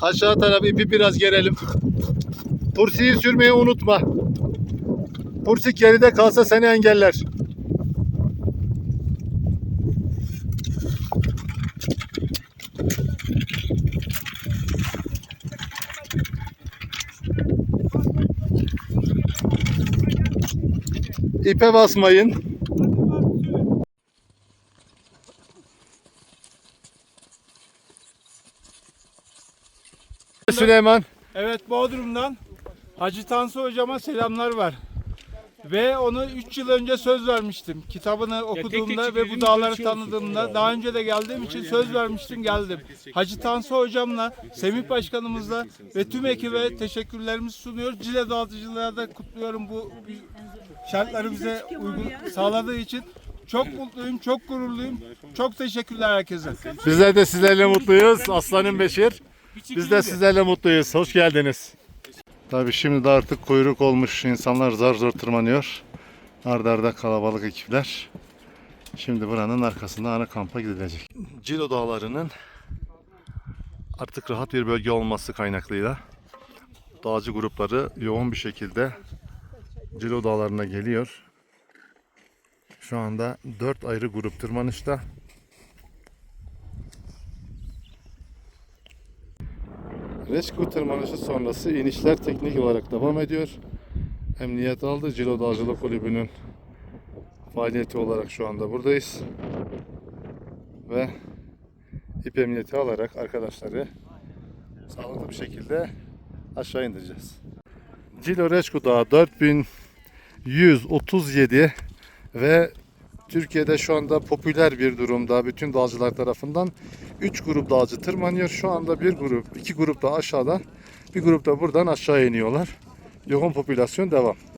Aşağı tarafı ipi biraz gerelim. Pursiyi sürmeyi unutma. Pursik geride kalsa seni engeller. İpe basmayın. Süleyman. Evet Bodrum'dan Hacı Tansu hocama selamlar var. Ve onu 3 yıl önce söz vermiştim. Kitabını okuduğumda ve bu dağları tanıdığımda daha önce de geldiğim için söz vermiştim geldim. Hacı Tansu hocamla, Semih Başkanımızla ve tüm ekibe teşekkürlerimizi sunuyoruz. Cile Dağıtıcılığa da kutluyorum bu şartları bize uygun sağladığı için. Çok mutluyum, çok gururluyum. Çok teşekkürler herkese. Bizler de sizlerle mutluyuz. Aslanım Beşir. Biz de sizlerle mutluyuz. Hoş geldiniz. Tabii şimdi de artık kuyruk olmuş. insanlar zar zor tırmanıyor. Arda arda kalabalık ekipler. Şimdi buranın arkasında ana kampa gidilecek. Cilo Dağları'nın artık rahat bir bölge olması kaynaklıyla dağcı grupları yoğun bir şekilde Cilo Dağları'na geliyor. Şu anda 4 ayrı grup tırmanışta. Rescue tırmanışı sonrası inişler teknik olarak devam ediyor. Emniyet aldı. Cilo Dağcılık Kulübü'nün faaliyeti olarak şu anda buradayız. Ve ip emniyeti alarak arkadaşları sağlıklı bir şekilde aşağı indireceğiz. Cilo Rescue Dağı 4137 ve Türkiye'de şu anda popüler bir durumda bütün dağcılar tarafından 3 grup dağcı tırmanıyor. Şu anda bir grup, iki grup da aşağıda, bir grup da buradan aşağı iniyorlar. Yoğun popülasyon devam.